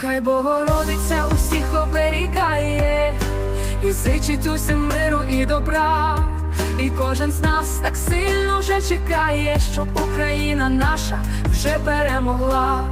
Хай Богородиця усіх оберігає, і зичить усім миру і добра. І кожен з нас так сильно вже чекає, щоб Україна наша вже перемогла.